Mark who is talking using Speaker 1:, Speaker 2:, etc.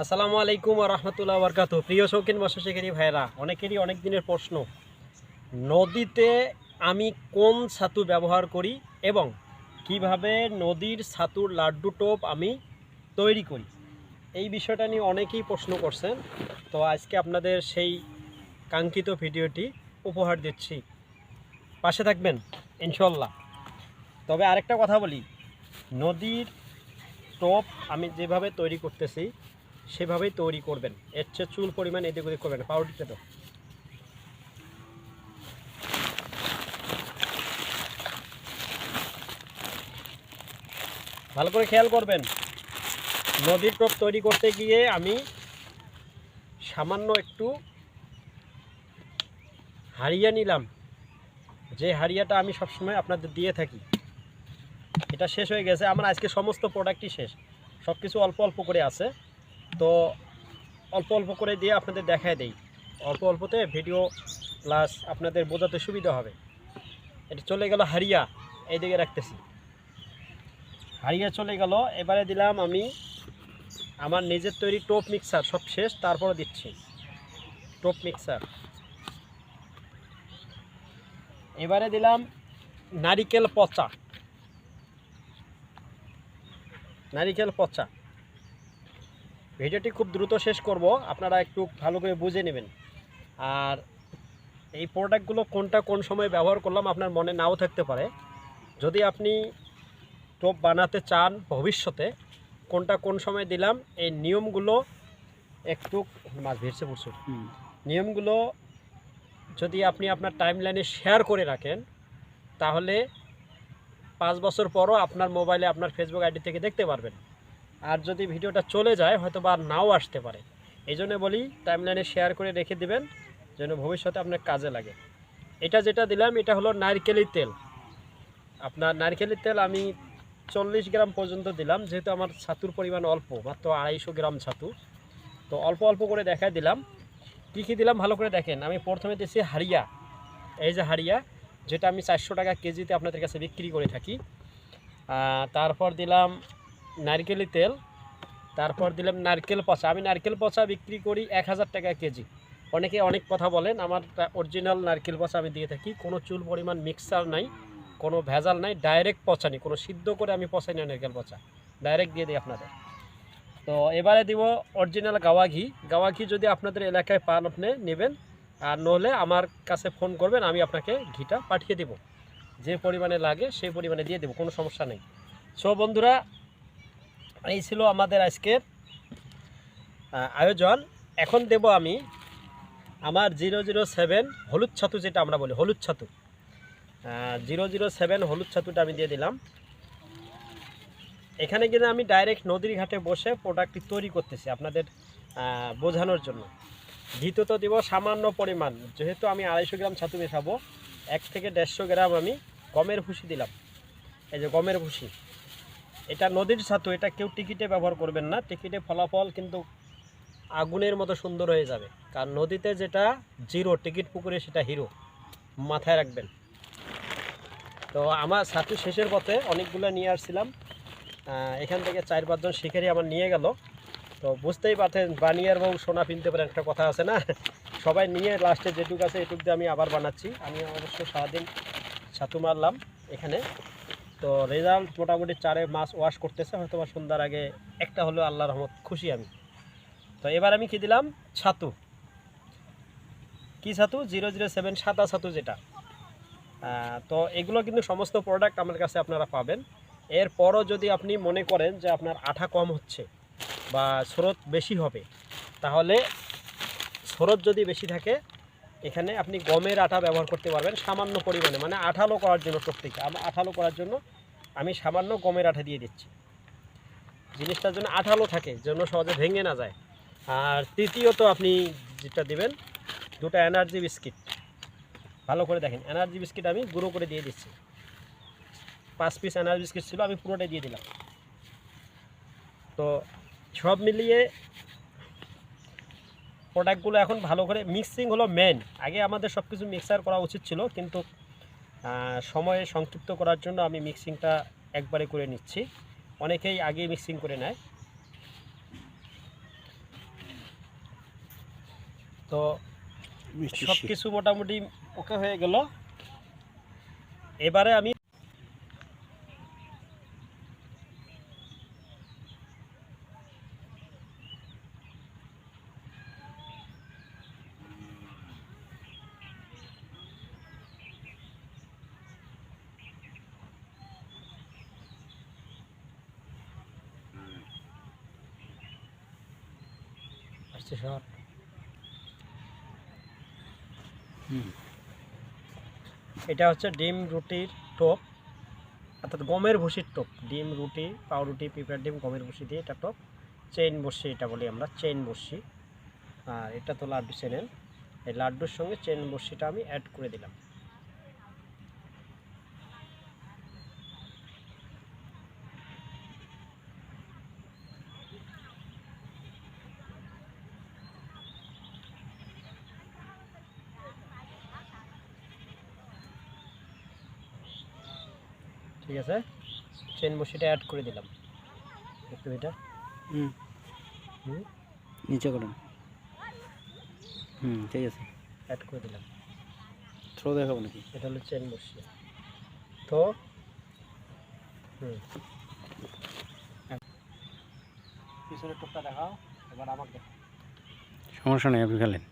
Speaker 1: আসসালামু আলাইকুম রহমতুল্লাহ বরকাত প্রিয় শৌখিন মৎস্যশিকারী ভাইরা অনেকেরই অনেক দিনের প্রশ্ন। নদীতে আমি কোন ছাতু ব্যবহার করি এবং কীভাবে নদীর ছাতুর লাড্ডু টোপ আমি তৈরি করি? এই বিষয়টা নিয়ে অনেকেই প্রশ্ন করছেন। তো আজকে আপনাদের সেই কাঙ্ক্ষিত ভিডিওটি উপহার দিচ্ছি। পাশে থাকবেন ইনশাল্লাহ তবে আরেকটা কথা বলি, নদীর টোপ আমি যেভাবে তৈরি করতেছি সেভাবেই তৈরি করবেন। এর চেয়ে চুল পরিমাণ এদিক ওদিক করবেন পাউডারটা তো। ভালো করে খেয়াল করবেন। নদীর টপ তৈরি করতে গিয়ে আমি সামান্য একটু হারিয়া নিলাম। যে হারিয়াটা আমি সবসময় আপনাদের দিয়ে থাকি। এটা শেষ হয়ে গেছে, আমার আজকে সমস্ত প্রোডাক্টই শেষ। সব কিছু অল্প অল্প করে আছে। তো অল্প অল্প করে দিয়ে আপনাদের দেখায় দেই। অল্প অল্পতে ভিডিও প্লাস আপনাদের বোঝাতে সুবিধা হবে। এটা চলে গেল হারিয়া, এইদিকে রাখতেছি। হারিয়া চলে গেল, এবারে দিলাম আমি আমার নিজের তৈরি টোপ মিক্সার সব শেষ, তারপরে দিচ্ছি। টোপ মিক্সার এবারে দিলাম নারিকেল পচা। নারিকেল পচা। ভিডিওটি খুব দ্রুত শেষ করব। আপনারা একটু ভালো করে বুঝে নেবেন। আর এই প্রোডাক্টগুলো কোনটা কোন সময় ব্যবহার করলাম আপনার মনে নাও থাকতে পারে। যদি আপনি টোপ বানাতে চান ভবিষ্যতে কোনটা কোন সময় দিলাম এই নিয়মগুলো একটু মাছ ভিড়ছে প্রচুর। নিয়মগুলো যদি আপনি আপনার টাইম লাইনে শেয়ার করে রাখেন তাহলে পাঁচ বছর পরও আপনার মোবাইলে আপনার ফেসবুক আইডি থেকে দেখতে পারবেন। আর যদি ভিডিওটা চলে যায় হয়তো বা নাও আসতে পারে। এই জন্য বলি টাইমলাইনে শেয়ার করে রেখে দিবেন, যেন ভবিষ্যতে আপনার কাজে লাগে। এটা যেটা দিলাম, এটা হলো নারকেলের তেল। আপনার নারকেলের তেল আমি চল্লিশ গ্রাম পর্যন্ত দিলাম, যেহেতু আমার ছাতুর পরিমাণ অল্প, মাত্র আড়াইশো গ্রাম ছাতু। তো অল্প অল্প করে দেখায় দিলাম। কী কী দিলাম, ভালো করে দেখেন। আমি প্রথমে দিয়েছি হারিয়া এই যে হারিয়া যেটা আমি চারশো টাকা কেজিতে আপনাদের কাছে বিক্রি করে থাকি। তারপর দিলাম নারকেলি তেল, তারপর দিলাম নারকেল পচা। আমি নারকেল পচা বিক্রি করি এক হাজার টাকা কেজি। অনেকে অনেক কথা বলেন, আমার অরিজিনাল নারকেল পচা আমি দিয়ে থাকি। কোনো চুল পরিমাণ মিক্সার নাই, কোনো ভেজাল নাই ডাইরেক্ট পচা পচানি কোনো সিদ্ধ করে আমি পচাই না নারকেল পচা। ডাইরেক্ট দিয়ে দিই আপনাদের। তো এবারে দিব অরিজিনাল গাওয়া ঘি। গাওয়া ঘি যদি আপনাদের এলাকায় পান আপনি, নেবেন। আর নহলে আমার কাছে ফোন করবেন, আমি আপনাকে ঘিটা পাঠিয়ে দেব। যে পরিমাণে লাগে, সেই পরিমাণে দিয়ে দেবো, কোনো সমস্যা নেই। সো বন্ধুরা এই ছিল আমাদের আজকের আয়োজন। এখন দেব আমি আমার জিরো জিরো সেভেন হলুদ ছাতু যেটা আমরা বলি, হলুদ ছাতু। জিরো জিরো সেভেন হলুদ ছাতুটা আমি দিয়ে দিলাম। এখানে কিন্তু আমি ডাইরেক্ট নদীর ঘাটে বসে প্রোডাক্টটি তৈরি করতেছি আপনাদের বোঝানোর জন্য। দ্বিতীয়ত দিব সামান্য পরিমাণ, যেহেতু আমি আড়াইশো গ্রাম ছাতু মেশাবো, এক থেকে দেড়শো গ্রাম আমি গমের ভুসি দিলাম। এই যে গমের ভুসি। এটা নদীর ছাতু, এটা কেউ টিকিটে ব্যবহার করবেন না। টিকিটে ফলাফল কিন্তু আগুনের মতো সুন্দর হয়ে যাবে। কারণ নদীতে যেটা জিরো, টিকিট পুকুরে সেটা হিরো। মাথায় রাখবেন। তো আমার ছাতু শেষের পথে অনেকগুলো নিয়ে আসছিলাম। এখান থেকে চার পাঁচজন শিকারি আমার নিয়ে গেল। তো বুঝতেই পারছেন, বানিয়ার বউ সোনা কিনতে পারেন একটা কথা আছে না? সবাই নিয়ে লাস্টে যেটুক আছে এটুক দিয়ে আমি আবার বানাচ্ছি। আমি অবশ্য সারাদিন ছাতু মারলাম এখানে। তো রেজাল্ট মোটামুটি চারে মাছ ওয়াশ করতেছে, হয়তো বা সন্ধ্যার আগে একটা হলেও আল্লাহ রহমত খুশি আমি। তো এবার আমি কি দিলাম? ছাতু। কি ছাতু? জিরো জিরো সেভেন সাদা ছাতু যেটা। তো এগুলো কিন্তু সমস্ত প্রোডাক্ট আমার কাছে আপনারা পাবেন। এরপরও যদি আপনি মনে করেন যে আপনার আঠা কম হচ্ছে বা স্রোত বেশি হবে, তাহলে স্রোত যদি বেশি থাকে, এখানে আপনি গমের আটা ব্যবহার করতে পারবেন সামান্য পরিমাণে। মানে আঠালো করার জন্য প্রত্যেকে আঠালো করার জন্য আমি সামান্য গমের আঠা দিয়ে দিচ্ছি। জিনিসটার জন্য আঠালো থাকে, যেন সহজে ভেঙে না যায়। আর তৃতীয়ত আপনি যেটা দিবেন, দুটো এনার্জি বিস্কিট। ভালো করে দেখেন, এনার্জি বিস্কিট আমি গুঁড়ো করে দিয়ে দিচ্ছি। পাঁচ পিস এনার্জি বিস্কিট ছিল, আমি পুরোটাই দিয়ে দিলাম। তো সব মিলিয়ে প্রোডাক্টগুলো এখন ভালো করে মিক্সিং হলো মেন আগে আমাদের সব কিছু মিক্সার করা উচিত ছিল, কিন্তু সময়ে সংক্ষিপ্ত করার জন্য আমি মিক্সিংটা একবারে করে নিচ্ছি। অনেকেই আগে মিক্সিং করে নেয়। তো সব কিছু মোটামুটি ওকে হয়ে গেল। এবারে আমি আসছে শহর এটা হচ্ছে ডিম রুটির টোপ অর্থাৎ গমের ভুসির টোপ। ডিম রুটি পাউরুটি পিঁপড়ার ডিম গমের ভুসি দিয়ে এটা টোপ। চেইন বসি এটা বলি আমরা চেইন বসি। আর এটা তো লাড্ডু চেনেন এই লাড্ডুর সঙ্গে চেইন বসিটা আমি অ্যাড করে দিলাম। ঠিক আছে? চেন বসিটা অ্যাড করে দিলাম। একটু এটা
Speaker 2: হুম।
Speaker 1: হুম?
Speaker 2: নিচে করুন হুম ঠিক আছে।
Speaker 1: অ্যাড করে দিলাম।
Speaker 2: থ্রো দেখাবো নাকি?
Speaker 1: এটা হলো চেন বসিয়ে। তো হুম। পিছনের টুকটা দেখাও এবার আমাকে
Speaker 2: সমস্যা নেই আপনি খেলেন।